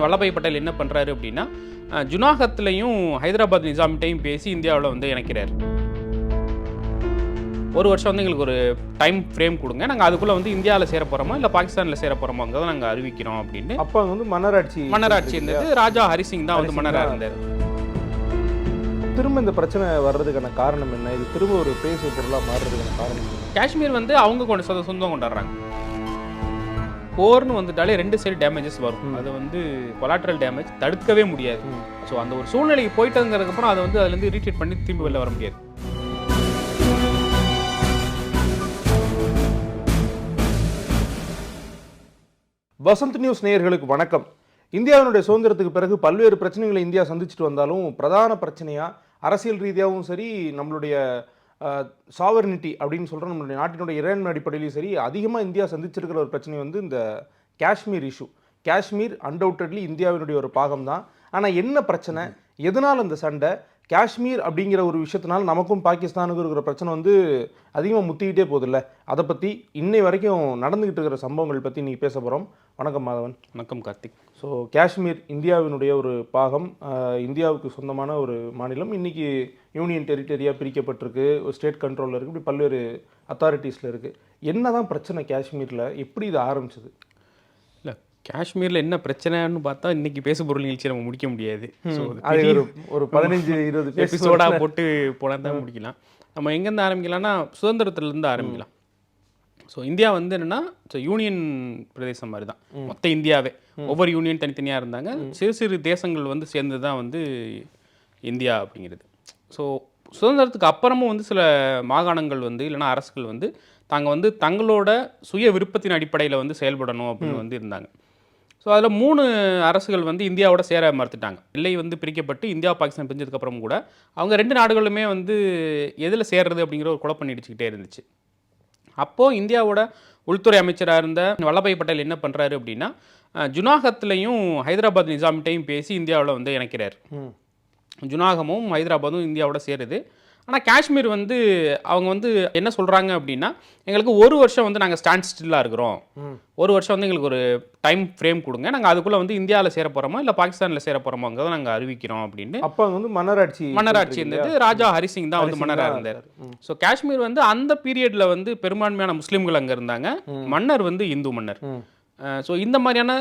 வல்லபாய் பட்டேல் என்ன பண்ணுறாரு அப்படின்னா அஹ், ஜுனாகத்லையும் ஹைதராபாத் நிசாம்கிட்டையும் பேசி இந்தியாவில் வந்து இணைக்கிறார். ஒரு வருஷம் வந்து எங்களுக்கு ஒரு டைம் ஃப்ரேம் கொடுங்க. நாங்கள் அதுக்குள்ளே வந்து இந்தியாவில் சேர போகிறோமா இல்லை பாகிஸ்தானில் சேர போகிறோமாங்கிறத நாங்கள் அறிவிக்கிறோம் அப்படின்னு அப்ப வந்து மன்னராட்சி மன்னராட்சி இருந்தது ராஜா ஹரிசிங் தான் வந்து மன்னராக. இருந்தார். திரும்ப இந்த பிரச்சனை வர்றதுக்கான காரணம் என்ன? இது திரும்ப ஒரு பேசு பொருளா மாறுறதுக்கான காரணம்? காஷ்மீர் வந்து அவங்க கொண்டு சொந்த சொந்தம் கொண்டாடுறாங்க. போர்னு வந்துட்டாலே ரெண்டு சைடு டேமேஜஸ் வரும். அது வந்து கொலாட்ரல் டேமேஜ் தடுக்கவே முடியாது. ஸோ அந்த ஒரு சூழ்நிலைக்கு போயிட்டதுங்கிறதுக்கப்புறம் அதை வந்து அதுலேருந்து ரீட்ரீட் பண்ணி திரும்பி வெளில வர முடியாது வசந்த் நியூஸ் நேயர்களுக்கு வணக்கம் இந்தியாவினுடைய சுதந்திரத்துக்கு பிறகு பல்வேறு பிரச்சனைகளை இந்தியா சந்திச்சுட்டு வந்தாலும் பிரதான பிரச்சனையா அரசியல் ரீதியாகவும் சரி நம்மளுடைய சாவர்னிட்டி அப்படின்னு சொல்கிற நம்மளுடைய நாட்டினுடைய இறையாண்மை அடிப்படையிலையும் சரி அதிகமாக இந்தியா சந்திச்சிருக்கிற ஒரு பிரச்சனை வந்து இந்த காஷ்மீர் இஷ்யூ காஷ்மீர் அன்டவுட்டட்லி இந்தியாவினுடைய ஒரு பாகம் தான் ஆனால் என்ன பிரச்சனை? எதனால் அந்த சண்டை? காஷ்மீர் அப்படிங்கிற ஒரு விஷயத்தினால நமக்கும் பாகிஸ்தானுக்கும் இருக்கிற பிரச்சனை வந்து அதிகமாக முத்திக்கிட்டே போகுதுல்ல. அதை பற்றி இன்னை வரைக்கும் நடந்துக்கிட்டு இருக்கிற சம்பவங்கள் பற்றி நீ பேச போகிறோம் வணக்கம் மாதவன். வணக்கம் கார்த்திக். ஸோ காஷ்மீர் இந்தியாவினுடைய ஒரு பாகம் இந்தியாவுக்கு சொந்தமான ஒரு மாநிலம். இன்னைக்கு யூனியன் டெரிட்டரியாக பிரிக்கப்பட்டிருக்கு. ஒரு ஸ்டேட் கண்ட்ரோலில் இருக்குது இப்படி பல்வேறு அத்தாரிட்டிஸில் இருக்குது என்னதான் பிரச்சனை காஷ்மீரில்? எப்படி இது ஆரம்பிச்சது? காஷ்மீரில் என்ன பிரச்சனைன்னு பார்த்தா இன்னைக்கு பேசு பொருள் நிகழ்ச்சி நம்ம முடிக்க முடியாது. ஸோ அது ஒரு ஒரு பதினஞ்சு இருபது எபிசோடாக பேசோட போட்டு போனால் தான் முடிக்கலாம். நம்ம எங்கேருந்து ஆரம்பிக்கலாம்னா சுதந்திரத்துலேருந்து ஆரம்பிக்கலாம். ஸோ இந்தியா வந்து என்னன்னா ஸோ யூனியன் பிரதேசம் மாதிரி தான் மொத்த இந்தியாவே. ஒவ்வொரு யூனியன் தனித்தனியாக இருந்தாங்க. சிறு சிறு தேசங்கள் வந்து சேர்ந்து தான் வந்து இந்தியா அப்படிங்கிறது. ஸோ சுதந்திரத்துக்கு அப்புறமும் வந்து சில மாகாணங்கள் வந்து இல்லைன்னா அரசுகள் வந்து தாங்க வந்து தங்களோட சுய விருப்பத்தின் அடிப்படையில் வந்து செயல்படணும் அப்படின்னு வந்து இருந்தாங்க. ஸோ அதில் மூணு அரசுகள் வந்து இந்தியாவோட சேர மறுத்துட்டாங்க. எல்லை வந்து பிரிக்கப்பட்டு இந்தியா பாகிஸ்தான் பிரிஞ்சதுக்கு அப்புறம் கூட அவங்க ரெண்டு நாடுகளுமே வந்து எதில் சேர்றது அப்படிங்கிற ஒரு குழப்பம் நீடிச்சுக்கிட்டே இருந்துச்சு. அப்போது இந்தியாவோட உள்துறை அமைச்சராக இருந்த வல்லபாய் பட்டேல் என்ன பண்ணுறாரு அப்படின்னா அஹ், ஜுனாகத்லையும் ஹைதராபாத் நிசாம்கிட்டையும் பேசி இந்தியாவில் வந்து இணைக்கிறார். ஜுனாகமும் ஹைதராபாத்தும் இந்தியாவோட சேருது. ஆனால் காஷ்மீர் வந்து அவங்க வந்து என்ன சொல்கிறாங்க அப்படின்னா எங்களுக்கு ஒரு வருஷம் வந்து நாங்கள் ஸ்டாண்ட் ஸ்டில்லாக இருக்கிறோம். ஒரு வருஷம் வந்து எங்களுக்கு ஒரு டைம் ஃப்ரேம் கொடுங்க. நாங்கள் அதுக்குள்ளே வந்து இந்தியாவில் சேர போகிறோமா இல்லை பாகிஸ்தானில் சேர போகிறோமாங்கிறத நாங்கள் அறிவிக்கிறோம் அப்படின்னு அப்போ வந்து மன்னராட்சி மன்னராட்சி இருந்தது. ராஜா ஹரிசிங் தான் வந்து மன்னராக இருந்தார். ஸோ காஷ்மீர் வந்து அந்த பீரியடில் வந்து பெரும்பான்மையான முஸ்லீம்கள் அங்கே இருந்தாங்க. மன்னர் வந்து இந்து மன்னர். ஸோ இந்த மாதிரியான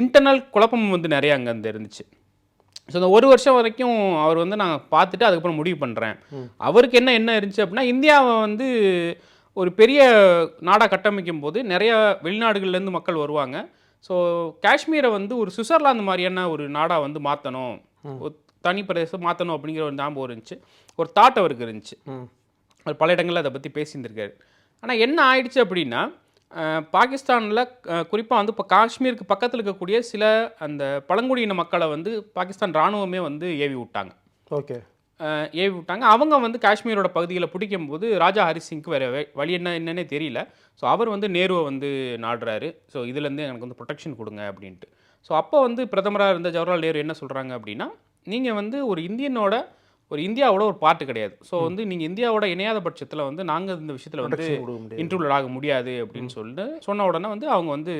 இன்டர்னல் குழப்பம் வந்து நிறைய அங்கே இருந்துச்சு. ஸோ இந்த ஒரு வருஷம் வரைக்கும் அவர் வந்து நான் பார்த்துட்டு அதுக்கப்புறம் முடிவு பண்ணுறேன் அவருக்கு என்ன என்ன இருந்துச்சு அப்படின்னா இந்தியாவை வந்து ஒரு பெரிய நாடாக கட்டமைக்கும் போது நிறைய வெளிநாடுகள்லேருந்து மக்கள் வருவாங்க. ஸோ காஷ்மீரை வந்து ஒரு சுவிட்சர்லாந்து மாதிரியான ஒரு நாடாக வந்து மாற்றணும் ஒரு தனி பிரதேசம் மாற்றணும் அப்படிங்கிற ஒரு ஞாபகம் இருந்துச்சு. ஒரு தாட் அவருக்கு இருந்துச்சு. அவர் பல இடங்களில் அதை பற்றி பேசியிருந்திருக்காரு. ஆனால் என்ன ஆயிடுச்சு அப்படின்னா பாகிஸ்தானில் குறிப்பாக வந்து இப்போ காஷ்மீருக்கு பக்கத்தில் இருக்கக்கூடிய சில அந்த பழங்குடியின மக்களை வந்து பாகிஸ்தான் இராணுவமே வந்து ஏவி விட்டாங்க. ஓகே. ஏவி விட்டாங்க. அவங்க வந்து காஷ்மீரோட பகுதிகளை பிடிக்கும் போது ராஜா ஹரிசிங்க்கு வேறு வழி என்ன என்னன்னே தெரியல. ஸோ அவர் வந்து நேருவை வந்து நாடுறாரு. ஸோ இதுலேருந்து எனக்கு வந்து ப்ரொடெக்ஷன் கொடுங்க அப்படின்ட்டு. ஸோ அப்போ வந்து பிரதமராக இருந்த ஜவஹர்லால் நேரு என்ன சொல்கிறாங்க அப்படின்னா நீங்கள் வந்து ஒரு இந்தியனோட ஒரு இந்தியாவோட ஒரு பார்ட்டு கிடையாது. ஸோ வந்து நீங்கள் இந்தியாவோட இணையாத பட்சத்தில் வந்து நாங்கள் இந்த விஷயத்தில் வந்து இன்டர்வியூ ஆக முடியாது அப்படின்னு சொல்லிட்டு சொன்ன உடனே வந்து அவங்க வந்து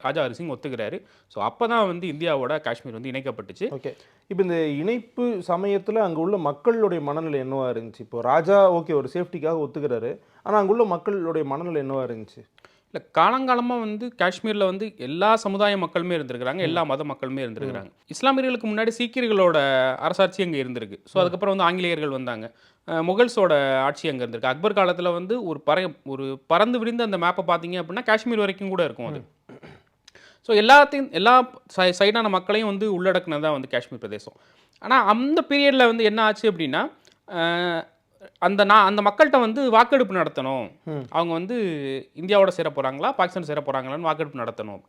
ராஜா ஹரிசிங் ஒத்துக்கிறாரு. ஸோ அப்போ தான் வந்து இந்தியாவோட காஷ்மீர் வந்து இணைக்கப்பட்டுச்சு. ஓகே இப்போ இந்த இணைப்பு சமயத்தில் அங்கே உள்ள மக்களுடைய மனநிலை என்னவா இருந்துச்சு? இப்போ ராஜா ஓகே ஒரு சேஃப்டிக்காக ஒத்துக்கிறாரு. ஆனால் அங்கே உள்ள மக்களுடைய மனநிலை என்னவா இருந்துச்சு? இல்லை காலங்காலமாக வந்து காஷ்மீரில் வந்து எல்லா சமுதாய மக்களுமே இருந்திருக்கிறாங்க எல்லா மத மக்களுமே இருந்திருக்கிறாங்க. இஸ்லாமியர்களுக்கு முன்னாடி சீக்கியர்களோட அரசாட்சி அங்கே இருந்திருக்கு. ஸோ அதுக்கப்புறம் வந்து ஆங்கிலேயர்கள் வந்தாங்க. முகல்ஸோட ஆட்சி அங்கே இருந்திருக்கு. அக்பர் காலத்தில் வந்து ஒரு பற ஒரு பறந்து விரிந்த அந்த மேப்பை பார்த்தீங்க அப்படின்னா காஷ்மீர் வரைக்கும் கூட இருக்கும் அது. ஸோ எல்லாத்தையும் எல்லா சை சைடான மக்களையும் வந்து உள்ளடக்குனது தான் வந்து காஷ்மீர் பிரதேசம். ஆனால் அந்த பீரியடில் வந்து என்ன ஆச்சு அப்படின்னா அந்த நான் அந்த மக்கள்கிட்ட வந்து வாக்கெடுப்பு நடத்தணும். அவங்க வந்து இந்தியாவோட சேர போகிறாங்களா பாகிஸ்தான் சேர போகிறாங்களான்னு வாக்கெடுப்பு நடத்தணும்.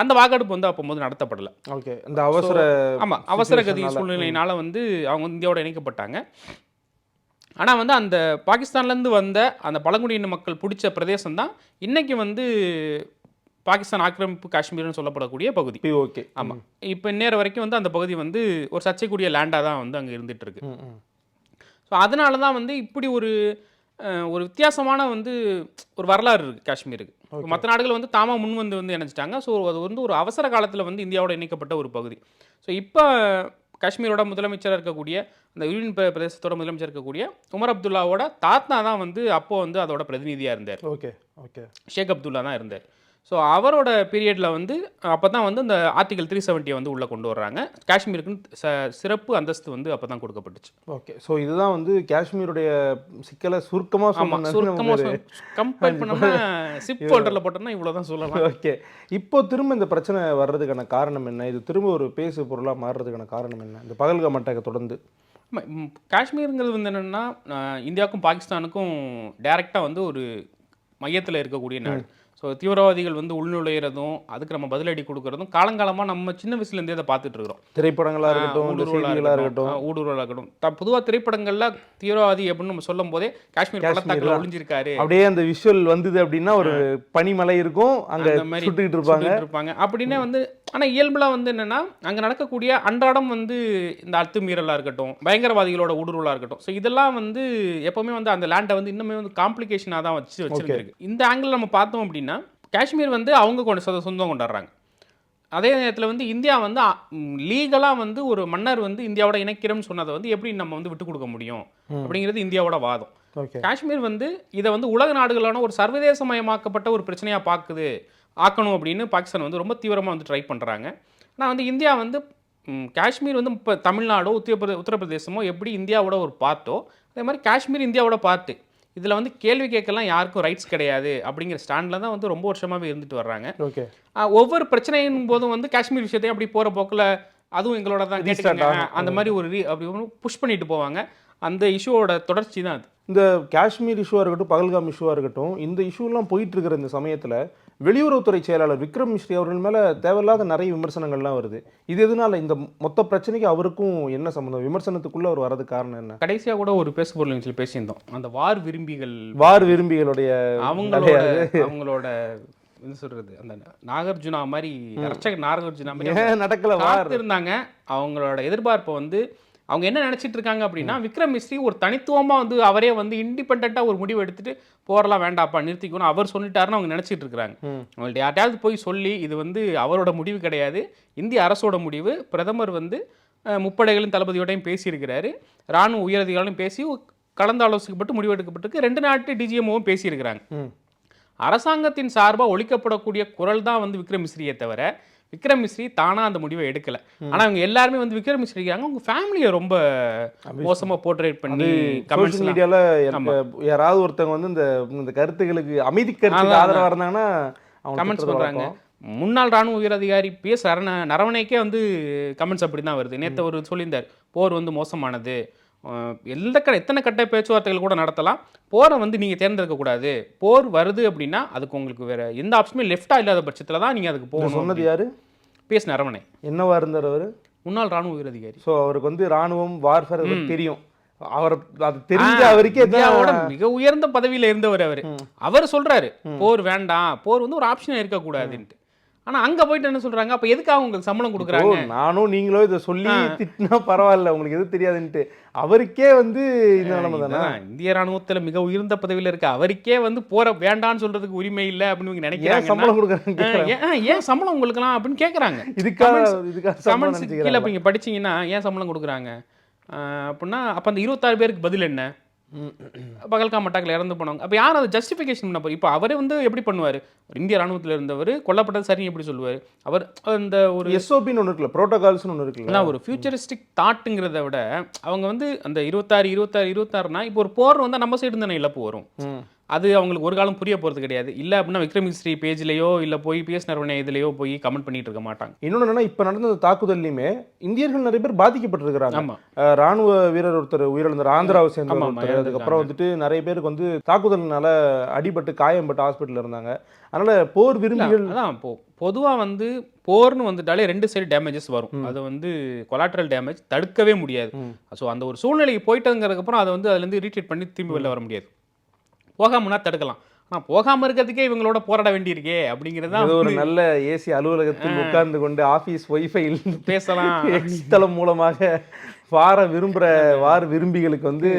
அந்த வாக்கெடுப்பு வந்து அப்போது நடத்தப்படலை. ஓகே. இந்த அவசர ஆமாம் அவசர கதி சூழ்நிலையினால வந்து அவங்க வந்து இந்தியாவோட இணைக்கப்பட்டாங்க. ஆனால் வந்து அந்த பாகிஸ்தான்லேருந்து வந்த அந்த பழங்குடியின மக்கள் பிடிச்ச பிரதேசம் தான் இன்னைக்கு வந்து பாகிஸ்தான் ஆக்கிரமிப்பு காஷ்மீர்னு சொல்லப்படக்கூடிய பகுதி. ஓகே. ஆமாம் இப்போ நேரம் வரைக்கும் வந்து அந்த பகுதி வந்து ஒரு சர்ச்சைக்குரிய லேண்டாக தான் வந்து அங்கே இருந்துட்டு இருக்கு. ஸோ அதனால தான் வந்து இப்படி ஒரு ஒரு வித்தியாசமான வந்து ஒரு வரலாறு இருக்குது காஷ்மீருக்கு. மற்ற நாடுகள் வந்து தாமா முன் வந்து வந்து இணைச்சிட்டாங்க ஸோ அது வந்து ஒரு அவசர காலத்தில் வந்து இந்தியாவோட இணைக்கப்பட்ட ஒரு பகுதி. ஸோ இப்போ காஷ்மீரோட முதலமைச்சராக இருக்கக்கூடிய அந்த யூனியன் பிர- பிரதேசத்தோட முதலமைச்சர் இருக்கக்கூடிய உமர் அப்துல்லாவோட தாத்தா தான் வந்து அப்போ வந்து அதோட பிரதிநிதியாக இருந்தார். ஓகே ஓகே ஷேக் அப்துல்லா தான் இருந்தார். ஸோ அவரோட பீரியடில் வந்து அப்போ தான் வந்து இந்த ஆர்டிகல் த்ரீ செவன்ட்டியை வந்து உள்ளே கொண்டு வர்றாங்க. காஷ்மீருக்குன்னு ச- சிறப்பு அந்தஸ்து வந்து அப்போ தான் கொடுக்கப்பட்டுச்சு. ஓகே ஸோ இதுதான் வந்து காஷ்மீருடைய சிக்கலை சுருக்கமாக ஆமாம் சொன்ன சுருக்கமாக கம்பேர் பண்ணோம்னா சிப் ஹோல்டரில் போட்டோம்னா இவ்வளோ தான் சொல்லலாம். ஓகே இப்போ திரும்ப இந்த பிரச்சனை வர்றதுக்கான காரணம் என்ன? இது திரும்ப ஒரு பேசு பொருளா மாறுறதுக்கான காரணம் என்ன? இந்த பகல்காம் அட்டாக்கை தொடர்ந்து. காஷ்மீருங்கிறது வந்து என்னென்னா இந்தியாவுக்கும் பாகிஸ்தானுக்கும் டைரெக்டாக வந்து ஒரு மையத்தில் இருக்கக்கூடிய நாடு. ஸோ தீவிரவாதிகள் வந்து உள்நுழையிறதும் அதுக்கு நம்ம பதிலடி கொடுக்கறதும் காலங்காலமாக நம்ம சின்ன வயசுலேருந்தே அதை பார்த்துட்டு இருக்கிறோம் திரைப்படங்களா இருக்கட்டும் இல்ல ஊடுருவலா செய்திகளா இருக்கட்டும், இருக்கட்டும். ஆ, ஊடுருவலா இருக்கட்டும். த- பொதுவா திரைப்படங்கள்ல தீவிரவாதி அப்படின்னு நம்ம சொல்லும் போதே காஷ்மீர் பள்ளத்தாக்குல காஷ்மீர்ல. ஒளிஞ்சிருக்காரு. அப்படியே அந்த விஷுவல் வந்தது அப்படின்னா ஒரு பனிமலை இருக்கும் அங்க மாதிரி சுட்டுக்கிட்டு இருப்பாங்க. இருப்பாங்க. அப்படின்னே வந்து ஆனா இயல்புல வந்து என்னன்னா அங்க நடக்கக்கூடிய அன்றாடம் வந்து இந்த அத்துமீறலா இருக்கட்டும் பயங்கரவாதிகளோட ஊடுருவலா இருக்கட்டும். ஸோ இதெல்லாம் வந்து எப்பவுமே வந்து அந்த லேண்டை வந்து இன்னுமே வந்து காம்ப்ளிகேஷனாக தான் வச்சு வச்சிருக்கு இந்த ஆங்கிள் நம்ம பார்த்தோம் அப்படின்னா காஷ்மீர் வந்து அவங்க கொண்டு சொந்த- சொந்தம் கொண்டாடுறாங்க. அதே நேரத்தில் வந்து இந்தியா வந்து லீகலாக வந்து ஒரு மன்னர் வந்து இந்தியாவோட இணைக்கிறோம்னு சொன்னதை வந்து எப்படி நம்ம வந்து விட்டு கொடுக்க முடியும்? அப்படிங்கிறது இந்தியாவோட வாதம். காஷ்மீர் வந்து இதை வந்து உலக நாடுகளான ஒரு சர்வதேசமயமாக்கப்பட்ட ஒரு பிரச்சனையாக பார்க்குது. ஆக்கணும் அப்படின்னு பாகிஸ்தான் வந்து ரொம்ப தீவிரமாக வந்து ட்ரை பண்ணுறாங்க ஆனால் வந்து இந்தியா வந்து காஷ்மீர் வந்து இப்போ தமிழ்நாடோ உத்தரப்பிரதே உத்தரப்பிரதேசமோ எப்படி இந்தியாவோட ஒரு பார்ட்டோ அதே மாதிரி காஷ்மீர் இந்தியாவோட பார்ட்டு இதில் வந்து கேள்வி கேட்கலாம் யாருக்கும் ரைட்ஸ் கிடையாது அப்படிங்கிற ஸ்டாண்டில் தான் வந்து ரொம்ப வருஷமாகவே இருந்துட்டு வர்றாங்க. ஓகே. ஒவ்வொரு பிரச்சனையின் போதும் வந்து காஷ்மீர் விஷயத்தையும் அப்படி போகிற போக்கில் அதுவும் எங்களோட தான் கேட்டுக்கங்க. அந்த மாதிரி ஒரு அப்படி புஷ் பண்ணிட்டு போவாங்க. அந்த இஷ்யூவோட தொடர்ச்சி தான் அது. இந்த காஷ்மீர் இஷ்யூவாக இருக்கட்டும் பகல்காம் இஷ்யூவாக இருக்கட்டும் இந்த இஷ்யூலாம் போயிட்டு இருக்கிற இந்த சமயத்தில் வெளியுறவுத்துறை செயலாளர் விக்ரம் மிஸ்ரி அவர்கள் மேலே தேவையில்லாத நிறைய விமர்சனங்கள்லாம் வருது. இது எதனால இந்த மொத்த பிரச்சனைக்கு அவருக்கும் என்ன சம்மந்தம் விமர்சனத்துக்குள்ள அவர் வரது காரணம் என்ன? கடைசியாக கூட ஒரு பேசு பொருள் நிகழ்ச்சியில் பேசியிருந்தோம். அந்த வார் விரும்பிகள் வார் விரும்பிகளுடைய அவங்களோட அவங்களோட என்ன சொல்றது? அந்த நாகார்ஜுனா மாதிரி நாகார்ஜுனா மாதிரி நடக்கல வார்? இருந்தாங்க அவங்களோட எதிர்பார்ப்பை வந்து அவங்க என்ன நினைச்சிட்டு இருக்காங்க அப்படின்னா விக்ரம் மிஸ்ரி ஒரு தனித்துவமா வந்து அவரே வந்து இண்டிபெண்டா ஒரு முடிவு எடுத்துட்டு போறலாம் வேண்டாப்பா நிறுத்திக்கணும் அவர் சொல்லிட்டாருன்னு அவங்க நினைச்சிட்டு இருக்காங்க. ம். அவங்கள்ட்ட யார்ட்டையாவது போய் சொல்லி இது வந்து அவரோட முடிவு கிடையாது. இந்திய அரசோட முடிவு. பிரதமர் வந்து முப்படைகளின் தளபதியோடையும் பேசியிருக்கிறாரு. ராணுவ உயரதிகாரிகளும் பேசி கலந்து ஆலோசிக்கப்பட்டு முடிவு எடுக்கப்பட்டிருக்கு ரெண்டு நாட்டு டிஜிஎம்ஓவும் பேசியிருக்கிறாங்க. அரசாங்கத்தின் சார்பாக ஒழிக்கப்படக்கூடிய குரல் தான் வந்து விக்ரம் மிஸ்ரியை தவிர விக்ரம் மிஸ்ரி தானா அந்த முடிவை எடுக்கல. ஆனா அவங்க எல்லாருமே வந்து விக்ரம் மிஸ்ரி இருக்காங்க அவங்க ஃபேமிலியை ரொம்ப மோசமா போர்ட்ரேட் பண்ணி கமெண்ட்ஸ் மீடியால யாராவது ஒருத்தவங்க வந்து இந்த இந்த கருத்துகளுக்கு அமைதி கருத்துக்கு அதான், ஆதரவா இருந்தாங்கன்னா கமெண்ட்ஸ் பண்றாங்க. முன்னாள் ராணுவ உயர் அதிகாரி பி. எஸ். சரண நரவணைக்கே வந்து கமெண்ட்ஸ் அப்படி தான் வருது நேற்று அவர் சொல்லியிருந்தார் போர் வந்து மோசமானது. எந்த க எத்தனை கட்ட பேச்சுவார்த்தைகள் கூட நடத்தலாம். போரை வந்து நீங்கள் தேர்ந்தெடுக்கக்கூடாது போர் வருது அப்படின்னா அதுக்கு உங்களுக்கு வேற எந்த ஆப்ஷனுமே லெஃப்டாக இல்லாத பட்சத்தில் தான் நீங்கள் அதுக்கு போகணும் சொன்னது யாரு? பி எஸ் நரவணை என்னவா இருந்தார் அவரு? முன்னாள் ராணுவ உயர் அதிகாரி ஸோ அவருக்கு வந்து ராணுவம் வார்ஃபேர் தெரியும். அவர் அது தெரிஞ்ச அவருக்கே இந்தியாவோட மிக உயர்ந்த பதவியில இருந்தவர் அவர். அவர் சொல்றாரு போர் வேண்டாம். போர் வந்து ஒரு ஆப்ஷன் இருக்கக்கூடாதுன்ட்டு. ஆனா அங்க போயிட்டு என்ன சொல்றாங்க? அப்ப எதுக்காக உங்களுக்கு சம்பளம் கொடுக்குறாங்க? நானும் நீங்களும் இதை சொல்லி திட்டினா பரவாயில்ல உங்களுக்கு எது தெரியாதுன்ட்டு. அவருக்கே வந்து இந்த நிலைமை தானே? இந்திய ராணுவத்துல மிக உயர்ந்த பதவியில இருக்க அவருக்கே வந்து போற வேண்டாம்னு சொல்றதுக்கு உரிமை இல்ல அப்படின்னு நினைக்கிறாங்க சம்பளம் கொடுக்குறாங்க ஏன் சம்பளம் உங்களுக்குலாம் அப்படின்னு கேக்குறாங்க. இதுக்காக இதுக்காக சம்பளம் கீழே இப்போ படிச்சீங்கன்னா ஏன் சம்பளம் கொடுக்குறாங்க? அப்படின்னா அப்போ அந்த இருபத்தாறு பேருக்கு பதில் என்ன? பகல்காம் அட்டாக்ல இறந்து போனவங்க. அப்போ யார் அதை ஜஸ்டிஃபிகேஷன் பண்ண இப்போ அவரே வந்து எப்படி பண்ணுவார்? இந்திய ராணுவத்தில் இருந்தவர் கொல்லப்பட்டது சரி எப்படி சொல்லுவார்? அவர் அந்த ஒரு எஸ்ஓபின்னு ஒன்று இருக்குல்ல ப்ரோட்டோகால்ஸ்னு ஒன்று இருக்குல்ல. அதான் ஒரு ஃபியூச்சரிஸ்டிக் தாட்டுங்கிறத விட அவங்க வந்து அந்த இருபத்தாறு இருபத்தாறு இருபத்தாறுனா இப்போ ஒரு போர் வந்தால் நம்ம சைடு தானே இழப்பு வரும். அது அவங்களுக்கு ஒரு காலம் புரிய போகிறது கிடையாது. இல்லை அப்படின்னா விக்ரம் மிஸ்ரி பேஜ்லேயோ இல்லை போய் பிஎஸ் நரவணை இதுலேயோ போய் கமெண்ட் பண்ணிட்டு இருக்க மாட்டாங்க. இன்னொன்னு என்னன்னா இப்ப நடந்த தாக்குதல்லையுமே இந்தியர்கள் நிறைய பேர் பாதிக்கப்பட்டிருக்கிறாங்க. ஆமா. அஹ் ராணுவ வீரர் ஒருத்தர் உயிரிழந்தார். ஆந்திராவை சேர்ந்த ஒருத்தர். அதுக்கப்புறம் வந்துட்டு நிறைய பேருக்கு வந்து தாக்குதல்னால அடிபட்டு காயம்பட்டு ஹாஸ்பிட்டல் இருந்தாங்க. அதனால போர் விரும்பிகள் அதான் இப்போ பொதுவாக வந்து போர்னு வந்துட்டாலே ரெண்டு சைடு டேமேஜஸ் வரும். அது வந்து கொலாட்ரல் டேமேஜ் தடுக்கவே முடியாது. ஸோ அந்த ஒரு சூழ்நிலைக்கு போயிட்டதுங்கிறதுக்கப்புறம் அதை வந்து அதுலேருந்து ரீட்ரீட் பண்ணி திரும்பி வெளில வர முடியாது. போகாமனா தடுக்கலாம். ஆனால் போகாமல் இருக்கிறதுக்கே இவங்களோட போராட வேண்டியிருக்கே அப்படிங்கிறது தான் ஒரு நல்ல ஏசி அலுவலகத்தில் உட்கார்ந்து கொண்டு ஆபீஸ் ஒய்ஃபையில் பேசலாம். எக்ஸ்தலம் மூலமாக வார விரும்புற வார விரும்பிகளுக்கு வந்து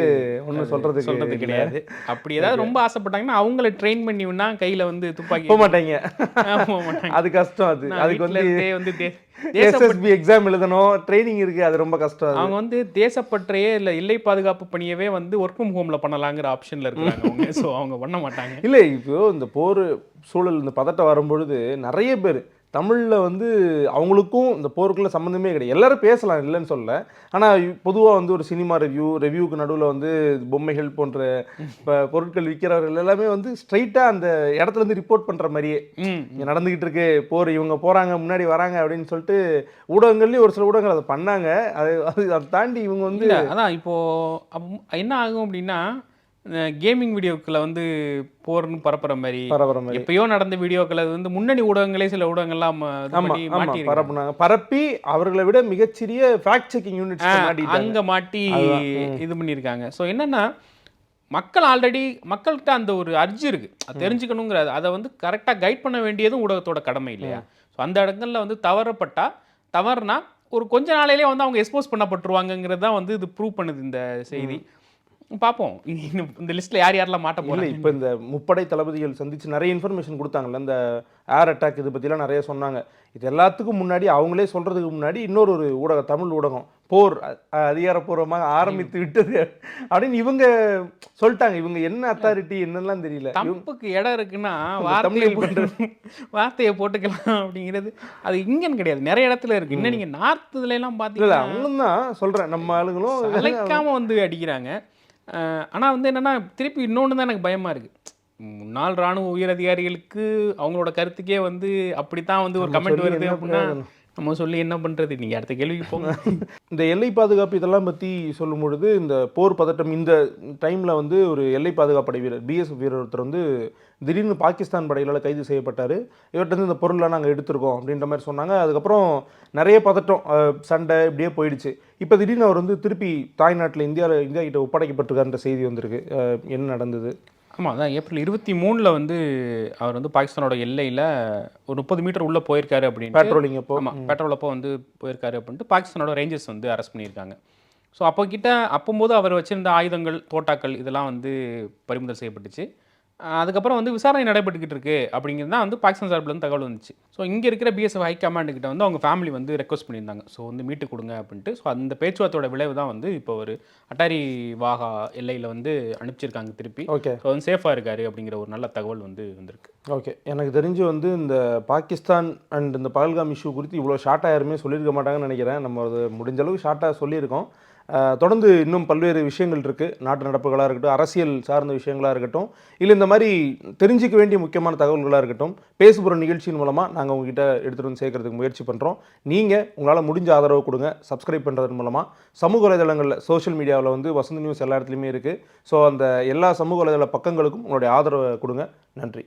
ஒன்றும் சொல்றது இல்ல. கிடையாது. அப்படி ஏதாவது ரொம்ப ஆசைப்பட்டாங்கன்னா அவங்கள ட்ரெயின் பண்ணி விடா கையில வந்து துப்பாக்கி போக மாட்டாங்க. அது கஷ்டம் அது. அதுக்கு வந்து வந்து எஸ்எஸ்பி எக்ஸாம் எழுதணும். ட்ரைனிங் இருக்கு அது ரொம்ப கஷ்டம் அவங்க வந்து தேசப்பற்றையே இல்ல எல்லை பாதுகாப்பு பணியவே வந்து ஒர்க் ஃப்ரம் ஹோம்ல பண்ணலாங்கிற ஆப்ஷன்ல இருக்கிறாங்க அவங்க. ஸோ அவங்க பண்ண மாட்டாங்க. இல்ல இப்போ இந்த போர் சூழல் இந்த பதட்டம் வரும்பொழுது நிறைய பேர் தமிழ்ல வந்து அவங்களுக்கும் இந்த போருக்குள்ள சம்மந்தமே கிடையாது. எல்லாரும் பேசலாம் இல்லைன்னு சொல்ல ஆனா பொதுவா வந்து ஒரு சினிமா ரிவ்யூ ரிவ்யூக்கு நடுவுல வந்து பொம்மைகள் போன்ற ப- பொருட்கள் விற்கிறவர்கள் எல்லாமே வந்து ஸ்ட்ரைட்டா அந்த இடத்துல இருந்து ரிப்போர்ட் பண்ற மாதிரியே. நடந்துகிட்டு இருக்கு போர் இவங்க போறாங்க முன்னாடி வராங்க அப்படின்னு சொல்லிட்டு ஊடகங்கள்லயும் ஒரு சில ஊடகங்கள் அதை பண்ணாங்க. அது அது அதை தாண்டி இவங்க வந்து அதான் இப்போ அப்ப என்ன ஆகும் அப்படின்னா கேமிங் வீடியோக்களை வந்து போர்னு பரப்புற மாதிரி எப்பயோ நடந்த வீடியோக்களை வந்து முன்னணி ஊடகங்களே சில ஊடகங்கள்லாம். பரப்புனாங்க. பரப்பி அவர்களை விட மிகச்சிறிய ஃபேக்ட் செக்கிங் மாட்டிட்டாங்க அங்க மாட்டி. இது பண்ணியிருக்காங்க. ஸோ என்னன்னா மக்கள் ஆல்ரெடி மக்கள்கிட்ட அந்த ஒரு அர்ஜி இருக்கு. அது தெரிஞ்சுக்கணுங்கிற அதை வந்து கரெக்டாக கைட் பண்ண வேண்டியதும் ஊடகத்தோட கடமை இல்லையா? ஸோ அந்த இடங்கள்ல வந்து தவறப்பட்டா தவறுனா ஒரு கொஞ்ச நாளையிலே வந்து அவங்க எக்ஸ்போஸ் பண்ணப்பட்டுருவாங்கங்கிறது தான் வந்து இது ப்ரூவ் பண்ணுது இந்த செய்தி. பார்ப்போம். இந்த லிஸ்ட்ல யார் யாரெல்லாம் மாட்ட போறாங்க? இப்போ இந்த முப்படை தளபதிகள் சந்திச்சு நிறைய இன்ஃபர்மேஷன் கொடுத்தாங்கல்ல இந்த ஏர் அட்டாக் இது பற்றிலாம் நிறைய சொன்னாங்க. இது எல்லாத்துக்கும் முன்னாடி அவங்களே சொல்றதுக்கு முன்னாடி இன்னொரு ஒரு ஊடகம் தமிழ் ஊடகம் போர் அதிகாரப்பூர்வமாக ஆரம்பித்து விட்டது அப்படின்னு இவங்க சொல்லிட்டாங்க. இவங்க என்ன அத்தாரிட்டி என்னெல்லாம் தெரியல. தப்புக்கு இடம் இருக்குன்னா வார்த்தையை வார்த்தையை போட்டுக்கலாம் அப்படிங்கிறது. அது இங்கன்னு கிடையாது. நிறைய இடத்துல இருக்கு. இன்னும் நீங்க நார்த்துல எல்லாம் இல்ல இல்ல பாத்தீங்கன்னா அவங்களும் தான் சொல்றேன். நம்ம ஆளுங்களும் அழைக்காம வந்து அடிக்கிறாங்க. அஹ் ஆனா வந்து என்னன்னா திருப்பி இன்னொன்று தான் எனக்கு பயமா இருக்கு முன்னாள் ராணுவ உயர் அதிகாரிகளுக்கு அவங்களோட கருத்துக்கே வந்து அப்படித்தான் வந்து ஒரு கமெண்ட் வருது அப்படின்னா? நம்ம சொல்லி என்ன பண்ணுறது நீங்கள் அடுத்த கேள்விக்கு போங்க. இந்த எல்லை பாதுகாப்பு இதெல்லாம் பற்றி சொல்லும் பொழுது இந்த போர் பதட்டம் இந்த டைமில் வந்து ஒரு எல்லை பாதுகாப்படை வீரர் பிஎஸ்எஃப் வீரர் ஒருத்தர் வந்து திடீர்னு பாகிஸ்தான் படைகளால் கைது செய்யப்பட்டார். இவர்கிட்ட இருந்து இந்த பொருளெலாம் நாங்கள் எடுத்திருக்கோம் அப்படின்ற மாதிரி சொன்னாங்க. அதுக்கப்புறம் நிறைய பதட்டம் சண்டை இப்படியே போயிடுச்சு. இப்போ திடீர்னு அவர் வந்து திருப்பி தாய்நாட்டில் இந்தியாவில் இந்தியா கிட்ட ஒப்படைக்கப்பட்டிருக்காருன்ற செய்தி வந்திருக்கு. என்ன நடந்தது? ஆமா அதான் ஏப்ரல் இருபத்தி மூணுல வந்து அவர் வந்து பாகிஸ்தானோட எல்லையில ஒரு முப்பது மீட்டர் உள்ள போயிருக்காரு அப்படின்னு பேட்ரோலிங் அப்போ ஆமா பெட்ரோல் அப்போ வந்து போயிருக்காரு அப்படின்ட்டு பாகிஸ்தானோட ரேஞ்சர்ஸ் வந்து அரெஸ்ட் பண்ணியிருக்காங்க. ஸோ அப்போ கிட்ட அப்போம்போது அவர் வச்சிருந்த ஆயுதங்கள் தோட்டாக்கள் இதெல்லாம் வந்து பறிமுதல் செய்யப்பட்டுச்சு. அதுக்கப்புறம் வந்து விசாரணை நடைபெற்றுக்கிட்டு இருக்கு அப்படிங்கிறது தான் வந்து பாகிஸ்தான் சார்பில் இருந்து தகவல் வந்துச்சு. ஸோ இங்கே இருக்கிற பிஎஸ்எஃப் ஹை கமாண்டு கிட்ட வந்து அவங்க ஃபேமிலி வந்து ரெக்வஸ்ட் பண்ணியிருந்தாங்க. ஸோ வந்து மீட்டு கொடுங்க அப்படின்ட்டு. ஸோ அந்த பேச்சுவார்த்தையோட விளைவு தான் வந்து இப்போ ஒரு அட்டாரி வாகா எல்லையில் வந்து அனுப்பிச்சிருக்காங்க திருப்பி. ஓகே ஸோ வந்து சேஃபாக இருக்காரு அப்படிங்கிற ஒரு நல்ல தகவல் வந்து வந்திருக்கு. ஓகே எனக்கு தெரிஞ்சு வந்து இந்த பாகிஸ்தான் அண்ட் இந்த பகல்காம் இஷ்யூ குறித்து இவ்வளோ ஷார்ட்டாக யாருமே சொல்லியிருக்க மாட்டாங்கன்னு நினைக்கிறேன். நம்ம அது முடிஞ்ச அளவுக்கு ஷார்ட்டாக சொல்லியிருக்கோம். தொடர்ந்து இன்னும் பல்வேறு விஷயங்கள் இருக்குது நாட்டு நடப்புகளாக இருக்கட்டும் அரசியல் சார்ந்த விஷயங்களாக இருக்கட்டும் இல்லை இந்த மாதிரி தெரிஞ்சிக்க வேண்டிய முக்கியமான தகவல்களாக இருக்கட்டும் பேசுபுற நிகழ்ச்சியின் மூலமாக நாங்கள் உங்ககிட்ட எடுத்துகிட்டு வந்து சேர்க்கறதுக்கு முயற்சி பண்ணுறோம் நீங்கள் உங்களால் முடிஞ்ச ஆதரவு கொடுங்க. சப்ஸ்கிரைப் பண்ணுறதன் மூலமாக சமூக வலைதளங்களில் சோஷியல் மீடியாவில் வந்து வசந்த நியூஸ் எல்லா இடத்துலையுமே இருக்குது ஸோ அந்த எல்லா சமூக வலைதள பக்கங்களுக்கும் உங்களுடைய ஆதரவை கொடுங்க. நன்றி.